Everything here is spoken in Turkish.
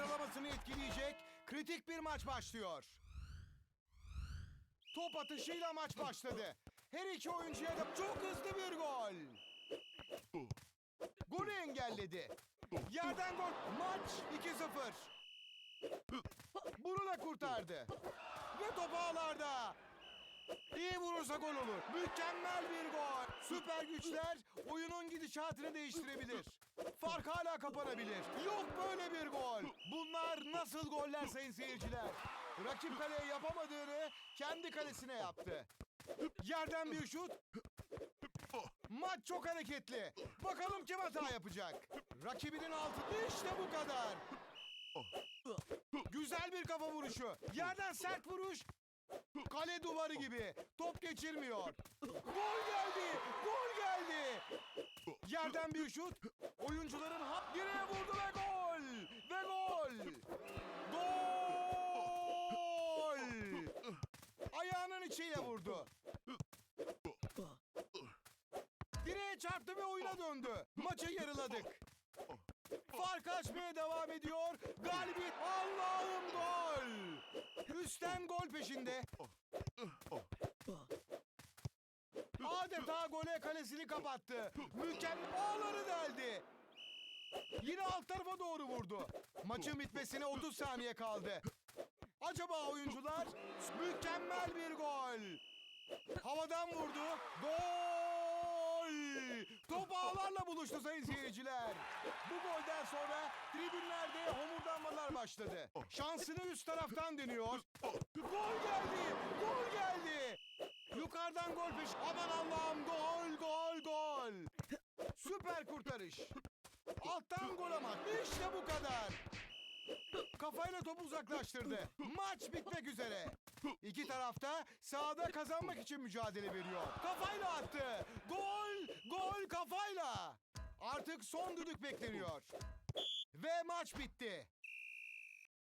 sıralamasını etkileyecek kritik bir maç başlıyor. Top atışıyla maç başladı. Her iki oyuncuya da çok hızlı bir gol. Golü engelledi. Yerden gol. Maç 2-0. Bunu da kurtardı. Ve top ağlarda. İyi vurursa gol olur. Mükemmel bir gol. Süper güçler oyunun gidişatını değiştirebilir. Fark hala kapanabilir. Yok böyle bir gol. Bunlar nasıl goller sayın seyirciler? Rakip kaleye yapamadığını kendi kalesine yaptı. Yerden bir şut. Maç çok hareketli. Bakalım kim hata yapacak. Rakibinin altı işte bu kadar. Güzel bir kafa vuruşu. Yerden sert vuruş. Duvarı gibi. Top geçirmiyor. Gol geldi. Gol geldi. Yerden bir şut. Oyuncuların ha direğe vurdu ve gol. Ve gol. Gol. Ayağının içiyle vurdu. Direğe çarptı ve oyuna döndü. Maçı yarıladık. Fark açmaya devam ediyor. Galibiyet Allah'ım gol. Üstten gol peşinde. Adeta gole kalesini kapattı. Mükemmel ağları deldi. Yine alt tarafa doğru vurdu. Maçın bitmesine 30 saniye kaldı. Acaba oyuncular mükemmel bir gol. Havadan vurdu. Gol! Top ağlarla buluştu sayın seyirciler. Bu golden sonra tribünlerde homurdanmalar başladı. Şansını üst taraftan deniyor. Gol geldi! Gol geldi! Gol peş. Aman Allah'ım gol gol gol. Süper kurtarış. Alttan gol ama. İşte bu kadar. Kafayla topu uzaklaştırdı. Maç bitmek üzere. İki tarafta sahada kazanmak için mücadele veriyor. Kafayla attı. Gol, gol kafayla. Artık son düdük bekleniyor. Ve maç bitti.